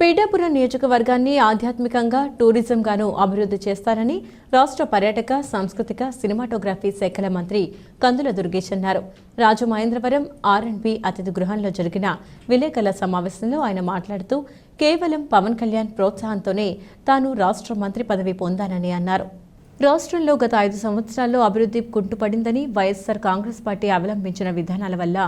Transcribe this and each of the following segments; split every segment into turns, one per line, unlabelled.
పీఠాపురం నియోజకవర్గాన్ని ఆధ్యాత్మికంగా టూరిజంగాను అభివృద్ధి చేస్తారని రాష్ట్ర పర్యాటక సాంస్కృతిక సినిమాటోగ్రఫీ శాఖల మంత్రి కందుల దుర్గేష్ అన్నారు. రాజమహేంద్రవరం ఆర్ అండ్ బి అతిథి గృహంలో జరిగిన విలేకరుల సమావేశంలో ఆయన మాట్లాడుతూ కేవలం పవన్ కళ్యాణ్ ప్రోత్సాహంతోనే తాను రాష్ట్ర మంత్రి పదవి పొందానని అన్నారు. రాష్ట్రంలో గత ఐదు సంవత్సరాల్లో అభివృద్ధి కుంటుపడిందని వైఎస్సార్ కాంగ్రెస్ పార్టీ అవలంబించిన విధానాల వల్ల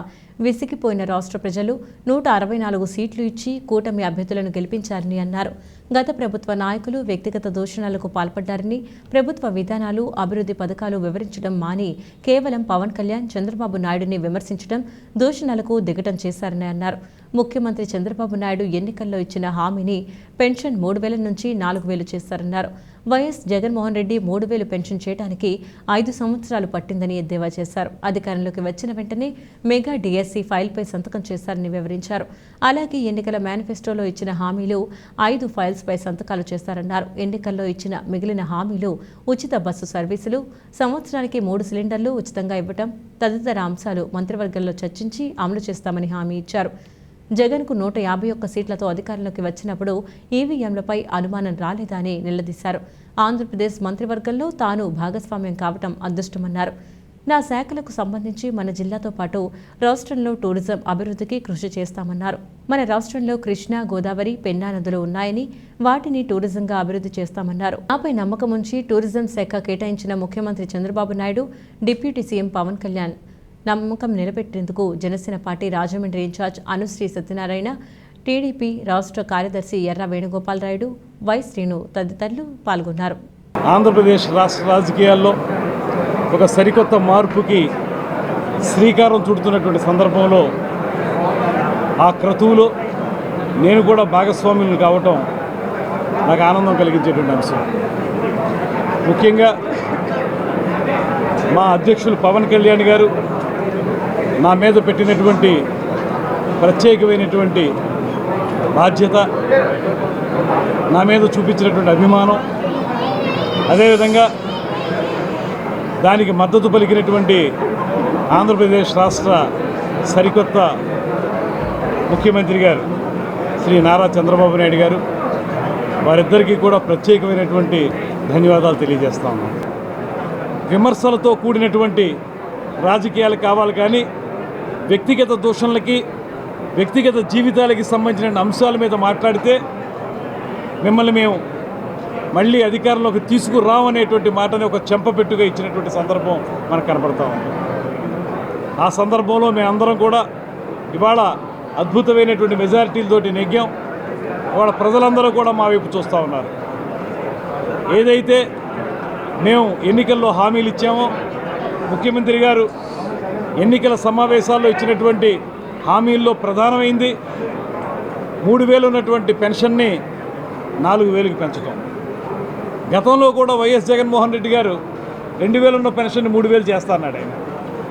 విసిగిపోయిన రాష్ట్ర ప్రజలు నూట అరవై నాలుగు సీట్లు ఇచ్చి కూటమి అభ్యర్థులను గెలిపించారని అన్నారు. గత ప్రభుత్వ నాయకులు వ్యక్తిగత దూషణలకు పాల్పడ్డారని ప్రభుత్వ విధానాలు అభివృద్ధి పథకాలు వివరించడం మాని కేవలం పవన్ కళ్యాణ్ చంద్రబాబు నాయుడిని విమర్శించడం దూషణలకు దిగటం చేశారని అన్నారు. ముఖ్యమంత్రి చంద్రబాబు నాయుడు ఎన్నికల్లో ఇచ్చిన హామీని పెన్షన్ మూడు వేల నుంచి నాలుగు వేలు చేస్తారన్నారు. వైఎస్ జగన్మోహన్ రెడ్డి మూడు వేలు పెన్షన్ చేయడానికి ఐదు సంవత్సరాలు పట్టిందని ఎద్దేవా చేశారు. అధికారంలోకి వచ్చిన వెంటనే మెగా డిఎస్సీ ఫైల్పై సంతకం చేశారని వివరించారు. అలాగే ఎన్నికల మేనిఫెస్టోలో ఇచ్చిన హామీలు ఐదు ఫైల్స్పై సంతకాలు చేశారన్నారు ఎన్నికల్లో ఇచ్చిన మిగిలిన హామీలు ఉచిత బస్సు సర్వీసులు సంవత్సరానికి మూడు సిలిండర్లు ఉచితంగా ఇవ్వటం తదితర అంశాలు మంత్రివర్గంలో చర్చించి అమలు చేస్తామని హామీ ఇచ్చారు. జగన్కు నూట యాభై ఒక్క సీట్లతో అధికారంలోకి వచ్చినప్పుడు ఈవీఎంలపై అనుమానం రాలేదా అని నిలదీశారు. ఆంధ్రప్రదేశ్ మంత్రివర్గంలో తాను భాగస్వామ్యం కావటం అదృష్టమన్నారు. నా శాఖలకు సంబంధించి మన జిల్లాతో పాటు రాష్ట్రంలో టూరిజం అభివృద్ధికి కృషి చేస్తామన్నారు. మన రాష్ట్రంలో కృష్ణా గోదావరి పెన్నా నదులు ఉన్నాయని వాటిని టూరిజంగా అభివృద్ధి చేస్తామన్నారు. ఆపై నమ్మకం ఉంచి టూరిజం శాఖ కేటాయించిన ముఖ్యమంత్రి చంద్రబాబు నాయుడు డిప్యూటీ సీఎం పవన్ కళ్యాణ్ నమ్మకం నిలబెట్టేందుకు Janasena party Rajahmundry incharge Anushri Satyanarayana TDP రాష్ట్ర కార్యదర్శి ఎర్ర వేణుగోపాల్ రాయుడు వై శ్రీను తదితరులు పాల్గొన్నారు.
ఆంధ్రప్రదేశ్ రాష్ట్ర రాజకీయాల్లో ఒక సరికొత్త మార్పుకి శ్రీకారం చుడుతున్నటువంటి సందర్భంలో ఆ క్రతువులో నేను కూడా భాగస్వామ్యులు కావటం నాకు ఆనందం కలిగించేటువంటి అంశం. ముఖ్యంగా మా అధ్యక్షులు పవన్ కళ్యాణ్ గారు నా మీద పెట్టినటువంటి ప్రత్యేకమైనటువంటి బాధ్యత నా మీద చూపించినటువంటి అభిమానం అదేవిధంగా దానికి మద్దతు పలికినటువంటి ఆంధ్రప్రదేశ్ రాష్ట్ర సరికొత్త ముఖ్యమంత్రి గారు శ్రీ నారా చంద్రబాబు నాయుడు గారు వారిద్దరికీ కూడా ప్రత్యేకమైనటువంటి ధన్యవాదాలు తెలియజేస్తా ఉన్నాను విమర్శలతో కూడినటువంటి రాజకీయాలు కావాలి కానీ వ్యక్తిగత దూషణలకి వ్యక్తిగత జీవితాలకి సంబంధించిన అంశాల మీద మాట్లాడితే మిమ్మల్ని మేము మళ్ళీ అధికారంలోకి తీసుకురామనేటువంటి మాటని ఒక చెంపపెట్టుగా ఇచ్చినటువంటి సందర్భం మనకు కనబడతా ఉంది. ఆ సందర్భంలో మేమందరం కూడా ఇవాళ అద్భుతమైనటువంటి మెజారిటీలతోటి నెగ్గాం. ఇవాళ ప్రజలందరూ కూడా మా వైపు చూస్తూ ఉన్నారు. ఏదైతే మేము ఎన్నికల్లో హామీలు ఇచ్చామో ముఖ్యమంత్రి గారు ఎన్నికల సమావేశాల్లో ఇచ్చినటువంటి హామీల్లో ప్రధానమైంది. మూడు వేలు ఉన్నటువంటి పెన్షన్ని నాలుగు వేలుకి పెంచడం గతంలో కూడా వైఎస్ జగన్మోహన్ రెడ్డి గారు రెండు వేలు ఉన్న పెన్షన్ని మూడు వేలు చేస్తాన్నాడు ఆయన.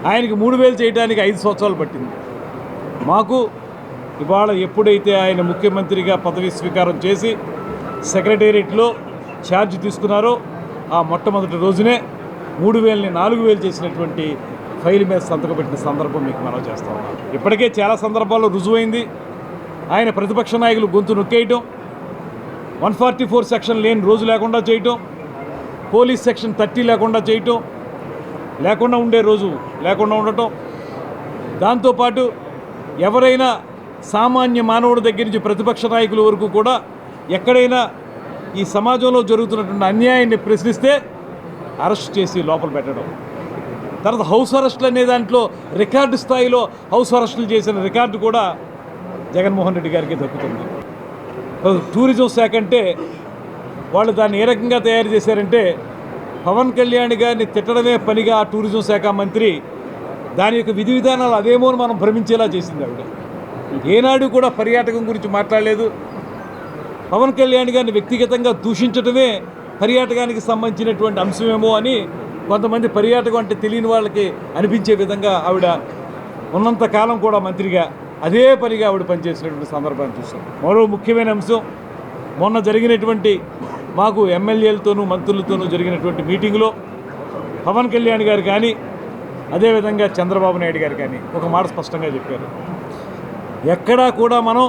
ఆయనకి మూడు వేలు చేయడానికి ఐదు సంవత్సరాలు పట్టింది. మాకు ఇవాళ ఎప్పుడైతే ఆయన ముఖ్యమంత్రిగా పదవి స్వీకారం చేసి సెక్రటేరియట్లో ఛార్జ్ తీసుకున్నారో ఆ మొట్టమొదటి రోజునే మూడు వేలని నాలుగు వేలు చేసినటువంటి ఫైల్ మీద సంతకం పెట్టిన సందర్భం మీకు మనం చేస్తా ఉన్నాం. ఇప్పటికే చాలా సందర్భాల్లో రుజువైంది. ఆయన ప్రతిపక్ష నాయకులు గొంతు నొక్కేయటం వన్ ఫార్టీ ఫోర్ సెక్షన్ లేని రోజు లేకుండా చేయటం పోలీస్ సెక్షన్ థర్టీ లేకుండా చేయటం లేకుండా ఉండే రోజు లేకుండా ఉండటం. దాంతోపాటు ఎవరైనా సామాన్య మానవుడి దగ్గర నుంచి ప్రతిపక్ష నాయకుల వరకు కూడా ఎక్కడైనా ఈ సమాజంలో జరుగుతున్నటువంటి అన్యాయాన్ని ప్రశ్నిస్తే అరెస్ట్ చేసి లోపల పెట్టడం. తర్వాత హౌస్ అరెస్టులు అనే దాంట్లో రికార్డు స్థాయిలో హౌస్ అరెస్టులు చేసిన రికార్డు కూడా జగన్మోహన్ రెడ్డి గారికి దక్కుతుంది. టూరిజం శాఖ అంటే వాళ్ళు దాన్ని ఏ రకంగా తయారు చేశారంటే పవన్ కళ్యాణ్ గారిని తిట్టడమే పనిగా ఆ టూరిజం శాఖ మంత్రి దాని యొక్క విధి విధానాలు అదేమో అని మనం భ్రమించేలా చేసింది ఆవిడ. ఏనాడు కూడా పర్యాటకం గురించి మాట్లాడలేదు. పవన్ కళ్యాణ్ గారిని వ్యక్తిగతంగా దూషించడమే పర్యాటకానికి సంబంధించినటువంటి అంశమేమో అని కొంతమంది పర్యాటకం అంటే తెలియని వాళ్ళకి అనిపించే విధంగా ఆవిడ ఉన్నంత కాలం కూడా మంత్రిగా అదే పనిగా ఆవిడ పనిచేసినటువంటి సందర్భాన్ని చూసాం మరో ముఖ్యమైన అంశం మొన్న జరిగినటువంటి మాకు ఎమ్మెల్యేలతోనూ మంత్రులతోనూ జరిగినటువంటి మీటింగ్లో పవన్ కళ్యాణ్ గారు కానీ అదేవిధంగా చంద్రబాబు నాయుడు గారు కానీ ఒక మాట స్పష్టంగా చెప్పారు. ఎక్కడా కూడా మనం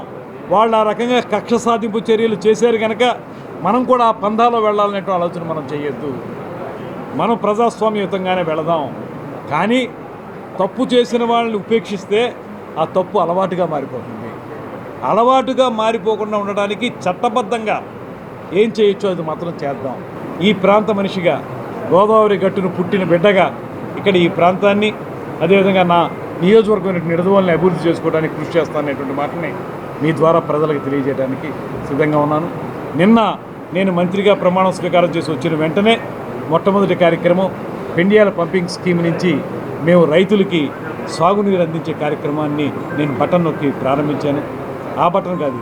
వాళ్ళు ఆ రకంగా కక్ష సాధింపు చర్యలు చేశారు కనుక మనం కూడా ఆ పందాలో వెళ్ళాలనే ఆలోచన మనం చేయొద్దు. మనం ప్రజాస్వామ్యయుతంగానే వెళదాం. కానీ తప్పు చేసిన వాళ్ళని ఉపేక్షిస్తే ఆ తప్పు అలవాటుగా మారిపోతుంది. అలవాటుగా మారిపోకుండా ఉండడానికి చట్టబద్ధంగా ఏం చేయొచ్చో అది మాత్రం చేద్దాం. ఈ ప్రాంత మనిషిగా గోదావరి గట్టును పుట్టిన బిడ్డగా ఇక్కడ ఈ ప్రాంతాన్ని అదేవిధంగా నా నియోజకవర్గం నిడదవల్ని అభివృద్ధి చేసుకోవడానికి కృషి చేస్తాననేటువంటి మాటని మీ ద్వారా ప్రజలకు తెలియజేయడానికి సిద్ధంగా ఉన్నాను. నిన్న నేను మంత్రిగా ప్రమాణ స్వీకారం చేసి వచ్చిన వెంటనే మొట్టమొదటి కార్యక్రమం పెండియాల పంపింగ్ స్కీమ్ నుంచి మేము రైతులకి సాగునీరు అందించే కార్యక్రమాన్ని నేను బటన్ నొక్కి ప్రారంభించాను. ఆ బటన్ కాదు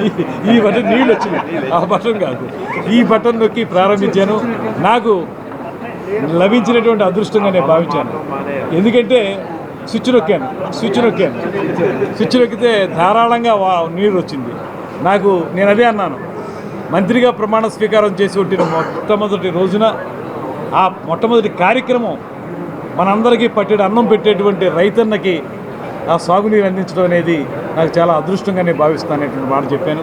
ఈ- ఈ బటన్ నీళ్ళు వచ్చినాయి. ఆ బటన్ కాదు. ఈ బటన్ నొక్కి ప్రారంభించాను. నాకు లభించినటువంటి అదృష్టంగా నేను భావించాను. ఎందుకంటే స్విచ్ నొక్కాను. స్విచ్ నొక్కాను. స్విచ్ నొక్కితే ధారాళంగా నీరు వచ్చింది. నాకు నేను అదే అన్నాను. మంత్రిగా ప్రమాణ స్వీకారం చేసి కొట్టిన మొట్టమొదటి రోజున ఆ మొట్టమొదటి కార్యక్రమం మనందరికీ పట్టెడు అన్నం పెట్టేటువంటి రైతన్నకి ఆ సాగునీరు అందించడం అనేది నాకు చాలా అదృష్టంగా నేను భావిస్తాననేటువంటి మాట చెప్పాను.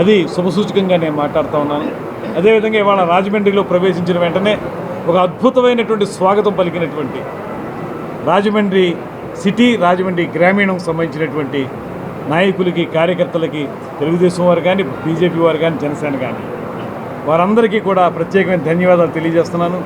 అది శుభసూచకంగా నేను మాట్లాడుతూ ఉన్నాను. అదేవిధంగా ఇవాళ రాజమండ్రిలో ప్రవేశించిన వెంటనే ఒక అద్భుతమైనటువంటి స్వాగతం పలికినటువంటి రాజమండ్రి సిటీ రాజమండ్రి గ్రామీణం సంబంధించినటువంటి నాయకులకి కార్యకర్తలకి తెలుగుదేశం వారు కానీ బీజేపీ వారు కానీ జనసేన కానీ వారందరికీ కూడా ప్రత్యేకమైన ధన్యవాదాలు తెలియజేస్తున్నాను.